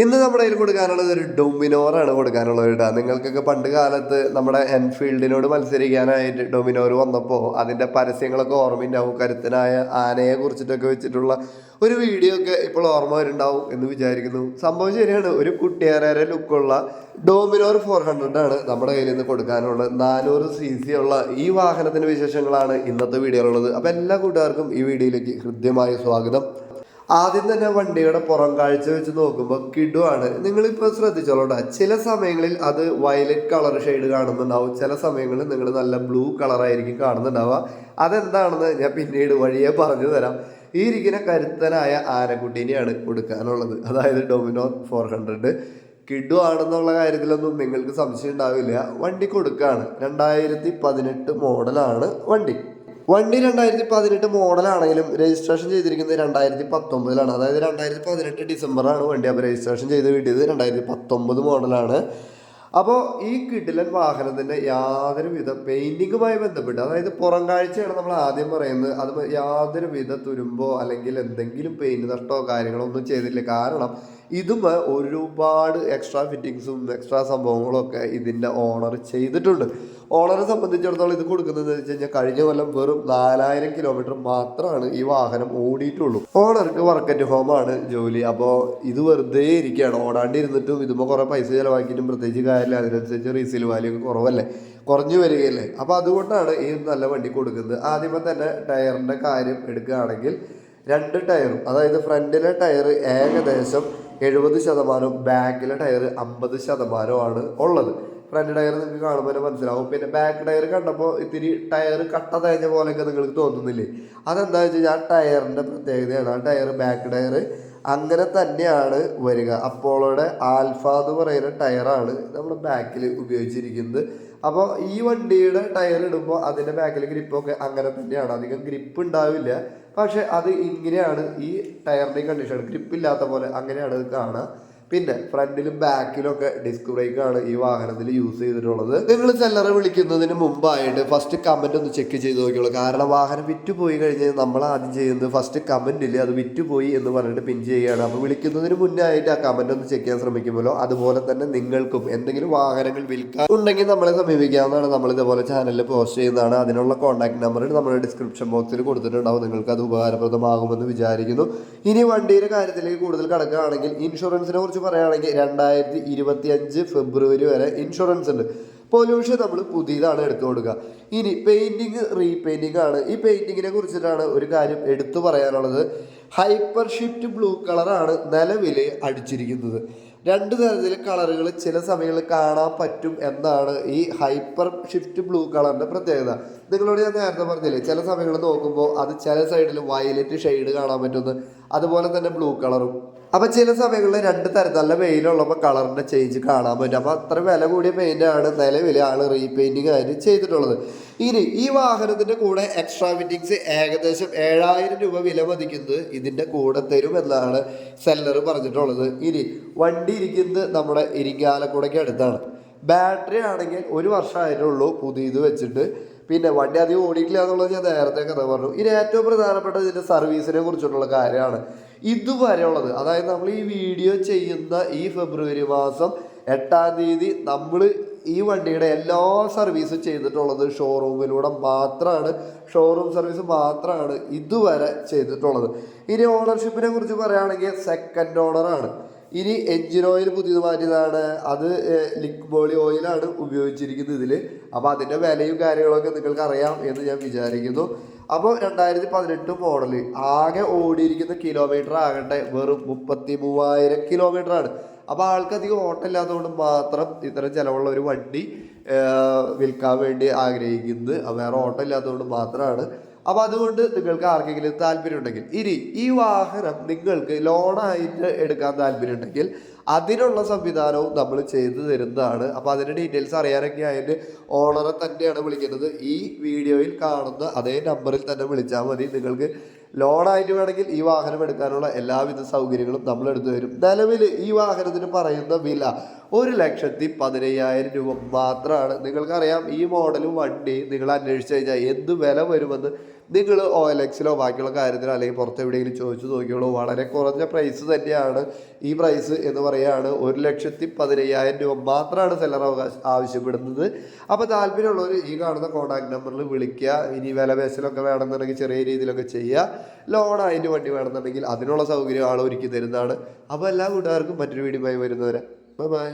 ഇന്ന് നമ്മുടെ കയ്യിൽ കൊടുക്കാനുള്ളത് ഒരു ഡൊമിനോറാണ് കൊടുക്കാനുള്ളത് കേട്ടോ നിങ്ങൾക്കൊക്കെ പണ്ട് കാലത്ത് നമ്മുടെ എൻഫീൽഡിനോട് മത്സരിക്കാനായിട്ട് ഡൊമിനോർ വന്നപ്പോൾ അതിന്റെ പരസ്യങ്ങളൊക്കെ ഓർമ്മയുണ്ടാവും. കരുത്തനായ ആനയെ കുറിച്ചിട്ടൊക്കെ വെച്ചിട്ടുള്ള ഒരു വീഡിയോ ഒക്കെ ഇപ്പോൾ ഓർമ്മ വരുന്നുണ്ടാവും എന്ന് വിചാരിക്കുന്നു. സംഭവം ശരിയാണ്. ഒരു കുട്ടിയാനേരെ ലുക്കുള്ള ഡോമിനോർ ഫോർ ഹൺഡ്രഡ് ആണ് നമ്മുടെ കയ്യിൽ നിന്ന് കൊടുക്കാനുള്ളത്. നാനൂറ് സി സി ഉള്ള ഈ വാഹനത്തിന്റെ വിശേഷങ്ങളാണ് ഇന്നത്തെ വീഡിയോയിലുള്ളത് അപ്പോൾ എല്ലാ കൂട്ടുകാർക്കും ഈ വീഡിയോയിലേക്ക് ഹൃദ്യമായ സ്വാഗതം. ആദ്യം തന്നെ വണ്ടിയുടെ പുറം കാഴ്ച വെച്ച് നോക്കുമ്പോൾ കിടുവാണ്. നിങ്ങളിപ്പോൾ ശ്രദ്ധിച്ചോളൂട്ടാ. ചില സമയങ്ങളിൽ അത് വയലറ്റ് കളർ ഷെയ്ഡ് കാണുന്നുണ്ടാവും. ചില സമയങ്ങളിൽ നിങ്ങൾ നല്ല ബ്ലൂ കളറായിരിക്കും കാണുന്നുണ്ടാവുക. അതെന്താണെന്ന് ഞാൻ പിന്നീട് വഴിയെ പറഞ്ഞു തരാം. ഈ ഇരിക്കുന്ന കരുത്തനായ ആനക്കുട്ടീനെയാണ് കൊടുക്കാനുള്ളത്. അതായത് ഡൊമിനോ ഫോർ ഹൺഡ്രഡ് കിഡു ആണെന്നുള്ള കാര്യത്തിലൊന്നും നിങ്ങൾക്ക് സംശയം ഉണ്ടാവില്ല. വണ്ടി കൊടുക്കുകയാണ് രണ്ടായിരത്തി പതിനെട്ട് മോഡലാണ് വണ്ടി. വണ്ടി രണ്ടായിരത്തി പതിനെട്ട് മോഡലാണെങ്കിലും രജിസ്ട്രേഷൻ ചെയ്തിരിക്കുന്നത് രണ്ടായിരത്തി പത്തൊമ്പതിലാണ് അതായത് രണ്ടായിരത്തി പതിനെട്ട് ഡിസംബറാണ് വണ്ടി അപ്പോൾ രജിസ്ട്രേഷൻ ചെയ്ത് കിട്ടിയത് രണ്ടായിരത്തി പത്തൊമ്പത് മോഡലാണ് അപ്പോൾ ഈ കിഡിലൻ വാഹനത്തിന്റെ യാതൊരുവിധ പെയിന്റിങ്ങുമായി ബന്ധപ്പെട്ട് അതായത് പുറം കാഴ്ചയാണ് നമ്മൾ ആദ്യം പറയുന്നത്. അത് യാതൊരുവിധ തുരുമ്പോ അല്ലെങ്കിൽ എന്തെങ്കിലും പെയിന്റ് നഷ്ടമോ കാര്യങ്ങളോ ഒന്നും ചെയ്തില്ല. കാരണം ഇതും ഒരുപാട് എക്സ്ട്രാ ഫിറ്റിങ്സും എക്സ്ട്രാ സംഭവങ്ങളൊക്കെ ഇതിന്റെ ഓണർ ചെയ്തിട്ടുണ്ട്. ഓണറെ സംബന്ധിച്ചിടത്തോളം ഇത് കൊടുക്കുന്നത് വെച്ച് കഴിഞ്ഞാൽ കഴിഞ്ഞ കൊല്ലം വെറും നാലായിരം കിലോമീറ്റർ മാത്രമാണ് ഈ വാഹനം ഓടിയിട്ടുള്ളൂ. ഓണർക്ക് വർക്ക് അറ്റ് ഹോമാണ് ജോലി. അപ്പോൾ ഇത് വെറുതെ ഇരിക്കുകയാണ്. ഓടാണ്ടിരുന്നിട്ടും ഇതുമ്പോൾ കുറേ പൈസ ചിലവാക്കിയിട്ടും പ്രത്യേകിച്ച് കാര്യമില്ല. അതിനനുസരിച്ച് റീസെയിൽ വാല്യൂ ഒക്കെ കുറവല്ലേ? കുറഞ്ഞു വരികയല്ലേ? അപ്പോൾ അതുകൊണ്ടാണ് ഈ നല്ല വണ്ടി കൊടുക്കുന്നത്. ആദ്യമേ തന്നെ ടയറിന്റെ കാര്യം എടുക്കുകയാണെങ്കിൽ രണ്ട് ടയറും അതായത് ഫ്രണ്ടിലെ ടയർ ഏകദേശം എഴുപത് ശതമാനവും ബാക്കിലെ ടയർ അമ്പത് ശതമാനമാണ് ഉള്ളത്. ഫ്രണ്ട് ടയർ നിങ്ങൾക്ക് കാണുമ്പോൾ തന്നെ മനസ്സിലാവും. പിന്നെ ബാക്ക് ടയർ കണ്ടപ്പോൾ ഇത്തിരി ടയർ കട്ട തേഞ്ഞ പോലെയൊക്കെ നിങ്ങൾക്ക് തോന്നുന്നില്ലേ? അതെന്താ വെച്ച് കഴിഞ്ഞാൽ ആ ടയറിന്റെ പ്രത്യേകതയാണ്. ആ ടയർ ബാക്ക് ടയർ അങ്ങനെ തന്നെയാണ് വരിക. അപ്പോളോടെ ആൽഫ എന്ന് പറയുന്ന ടയറാണ് നമ്മൾ ബാക്കിൽ ഉപയോഗിച്ചിരിക്കുന്നത്. അപ്പോൾ ഈ വണ്ടിയുടെ ടയർ ഇടുമ്പോൾ അതിന്റെ ബാക്കിൽ ഗ്രിപ്പൊക്കെ അങ്ങനെ തന്നെയാണ്. അധികം ഗ്രിപ്പ് ഉണ്ടാവില്ല. പക്ഷേ അത് ഇങ്ങനെയാണ്. ഈ ടയറിന്റെ കണ്ടീഷൻ ഗ്രിപ്പ് ഇല്ലാത്ത പോലെ അങ്ങനെയാണ് ഇത് കാണുക. പിന്നെ ഫ്രണ്ടിലും ബാക്കിലും ഒക്കെ ഡിസ്ക് ആണ് ഈ വാഹനത്തിൽ യൂസ് ചെയ്തിട്ടുള്ളത്. നിങ്ങൾ സെല്ലറെ വിളിക്കുന്നതിന് മുമ്പായിട്ട് ഫസ്റ്റ് കമന്റ് ഒന്ന് ചെക്ക് ചെയ്ത് നോക്കിയുള്ളൂ കാരണം വാഹനം വിറ്റ് പോയി കഴിഞ്ഞാൽ നമ്മൾ ആദ്യം ചെയ്യുന്നത് ഫസ്റ്റ് കമന്റിൽ അത് വിറ്റ് പോയി എന്ന് പറഞ്ഞിട്ട് പിൻ ചെയ്യുകയാണ്. അപ്പോൾ വിളിക്കുന്നതിന് മുന്നേ ആയിട്ട് ആ കമന്റ് ഒന്ന് ചെക്ക് ചെയ്യാൻ ശ്രമിക്കുമല്ലോ അതുപോലെ തന്നെ നിങ്ങൾക്കും എന്തെങ്കിലും വാഹനങ്ങൾ വിൽക്കാൻ ഉണ്ടെങ്കിൽ നമ്മളെ സമീപിക്കാവുന്നതാണ്. നമ്മൾ ഇതേപോലെ ചാനലിൽ പോസ്റ്റ് ചെയ്യുന്നതാണ്. അതിനുള്ള കോൺടാക്ട് നമ്പർ നമ്മൾ ഡിസ്ക്രിപ്ഷൻ ബോക്സിൽ കൊടുത്തിട്ടുണ്ടാവും. നിങ്ങൾക്ക് അത് ഉപകാരപ്രദമാകുമെന്ന് വിചാരിക്കുന്നു. ഇനി വണ്ടിയുടെ കാര്യത്തിലേക്ക് കൂടുതൽ കടക്കുകയാണെങ്കിൽ ഇൻഷുറൻസിനെ കുറിച്ച് പറയുകയാണെങ്കിൽ രണ്ടായിരത്തി ഇരുപത്തി അഞ്ച് ഫെബ്രുവരി വരെ ഇൻഷുറൻസ് ഉണ്ട്. പൊല്യൂഷൻ നമ്മൾ പുതിയതാണ് എടുത്തു കൊടുക്കുക. ഇനി പെയിന്റിങ് റീപെയിന്റിംഗ് ആണ്. ഈ പെയിന്റിങ്ങിനെ കുറിച്ചിട്ടാണ് ഒരു കാര്യം എടുത്തു പറയാനുള്ളത്. ഹൈപ്പർ ഷിഫ്റ്റ് ബ്ലൂ കളറാണ് നിലവിൽ അടിച്ചിരിക്കുന്നത്. രണ്ട് തരത്തിൽ കളറുകൾ ചില സമയങ്ങളിൽ കാണാൻ പറ്റും എന്നാണ് ഈ ഹൈപ്പർ ഷിഫ്റ്റ് ബ്ലൂ കളറിന്റെ പ്രത്യേകത. നിങ്ങളോട് ഞാൻ നേരത്തെ പറഞ്ഞില്ലേ ചില സമയങ്ങളിൽ നോക്കുമ്പോൾ അത് ചില സൈഡിൽ വയലറ്റ് ഷെയ്ഡ് കാണാൻ പറ്റുന്നു. അതുപോലെ തന്നെ ബ്ലൂ കളറും അപ്പോൾ ചില സമയങ്ങളിൽ രണ്ട് തരം നല്ല വെയിലുള്ളപ്പോൾ കളറിന്റെ ചേഞ്ച് കാണാൻ പറ്റും. അപ്പോൾ അത്ര വില കൂടിയ പെയിന്റാണ് നിലവിൽ ആൾ റീപെയിന്റിങ് ആയിട്ട് ചെയ്തിട്ടുള്ളത്. ഇനി ഈ വാഹനത്തിന്റെ കൂടെ എക്സ്ട്രാ ഫിറ്റിങ്സ് ഏകദേശം ഏഴായിരം രൂപ വില മതിക്കുന്നത് ഇതിന്റെ കൂടെ തരും എന്നാണ് സെല്ലർ പറഞ്ഞിട്ടുള്ളത്. ഇനി വണ്ടി ഇരിക്കുന്നത് നമ്മുടെ ഇരിങ്ങാലക്കുടയ്ക്ക് അടുത്താണ്. ബാറ്ററി ആണെങ്കിൽ ഒരു വർഷമായിട്ടുള്ളൂ പുതിയത് വെച്ചിട്ട്. പിന്നെ വണ്ടി അധികം ഓടിയിട്ടില്ല എന്നുള്ളത് ഞാൻ നേരത്തെ കഥ പറഞ്ഞു. ഇനി ഏറ്റവും പ്രധാനപ്പെട്ട ഇതിന്റെ സർവീസിനെ കുറിച്ചിട്ടുള്ള കാര്യമാണ് ഇതുവരെയുള്ളത്. അതായത് നമ്മൾ ഈ വീഡിയോ ചെയ്യുന്ന ഈ ഫെബ്രുവരി മാസം എട്ടാം തീയതി നമ്മൾ ഈ വണ്ടിയുടെ എല്ലാ സർവീസും ചെയ്തിട്ടുള്ളത് ഷോറൂമിലൂടെ മാത്രമാണ് ഷോറൂം സർവീസ് മാത്രമാണ് ഇതുവരെ ചെയ്തിട്ടുള്ളത്. ഇനി ഓണർഷിപ്പിനെ കുറിച്ച് പറയുകയാണെങ്കിൽ സെക്കൻഡ് ഓണറാണ് ഇനി എൻജിൻ ഓയിൽ പുതിയത് മാറ്റിയതാണ് അത് ലിക്ബോളി ഓയിലാണ് ഉപയോഗിച്ചിരിക്കുന്നത് ഇതിൽ അപ്പോൾ അതിന്റെ വിലയും കാര്യങ്ങളൊക്കെ നിങ്ങൾക്ക് അറിയാം എന്ന് ഞാൻ വിചാരിക്കുന്നു. അപ്പോൾ രണ്ടായിരത്തി പതിനെട്ട് മോഡൽ ആകെ ഓടിയിരിക്കുന്ന കിലോമീറ്റർ ആകട്ടെ വെറും മുപ്പത്തി മൂവായിരം കിലോമീറ്റർ ആണ്. അപ്പോൾ ആൾക്കധികം ഓട്ടമില്ലാത്തതുകൊണ്ട് മാത്രം ഇത്തരം ചിലവുള്ള ഒരു വണ്ടി വിൽക്കാൻ വേണ്ടി ആഗ്രഹിക്കുന്നത്. വേറെ ഓട്ടം ഇല്ലാത്തതുകൊണ്ട് മാത്രമാണ് അപ്പോൾ അതുകൊണ്ട് നിങ്ങൾക്ക് ആർക്കെങ്കിലും താല്പര്യം ഉണ്ടെങ്കിൽ ഇനി ഈ വാഹനം നിങ്ങൾക്ക് ലോണായിട്ട് എടുക്കാൻ താല്പര്യം ഉണ്ടെങ്കിൽ അതിനുള്ള സംവിധാനവും നമ്മൾ ചെയ്തു തരുന്നതാണ്. അപ്പോൾ അതിന്റെ ഡീറ്റെയിൽസ് അറിയാനൊക്കെ ആയിട്ട് ഓണറെ തന്നെയാണ് വിളിക്കുന്നത്. ഈ വീഡിയോയിൽ കാണുന്ന അതേ നമ്പറിൽ തന്നെ വിളിച്ചാൽ മതി. നിങ്ങൾക്ക് ലോണായിട്ട് വേണമെങ്കിൽ ഈ വാഹനം എടുക്കാനുള്ള എല്ലാവിധ സൗകര്യങ്ങളും നമ്മൾ എടുത്തു തരും. നിലവിൽ ഈ വാഹനത്തിന് പറയുന്ന വില ഒരു ലക്ഷത്തി പതിനയ്യായിരം രൂപ മാത്രമാണ്. നിങ്ങൾക്കറിയാം ഈ മോഡലും വണ്ടി നിങ്ങൾ അന്വേഷിച്ച് കഴിഞ്ഞാൽ എന്ത് വില വരുമെന്ന് നിങ്ങൾ ഒ എൽ എക്സിലോ ബാക്കിയുള്ള കാര്യത്തിലോ അല്ലെങ്കിൽ പുറത്ത് എവിടെയെങ്കിലും ചോദിച്ചു നോക്കിയോളൂ. വളരെ കുറഞ്ഞ പ്രൈസ് തന്നെയാണ്. ഈ പ്രൈസ് എന്ന് പറയുകയാണ് ഒരു ലക്ഷത്തി പതിനയ്യായിരം രൂപ മാത്രമാണ് സെല്ലർ അവകാശ ആവശ്യപ്പെടുന്നത്. അപ്പോൾ താല്പര്യമുള്ളവർ ഈ കാണുന്ന കോൺടാക്ട് നമ്പറിൽ വിളിക്കുക. ഇനി വില പേശലൊക്കെ വേണമെന്നുണ്ടെങ്കിൽ ചെറിയ രീതിയിലൊക്കെ ചെയ്യുക. ലോൺ അതിന്റെ വണ്ടി വേണമെന്നുണ്ടെങ്കിൽ അതിനുള്ള സൗകര്യം ആൾ ഒരുക്കി തരുന്നതാണ്. അപ്പോൾ എല്ലാ കൂട്ടുകാർക്കും മറ്റൊരു വീഡിയോ വരുന്നവരെ. ബൈ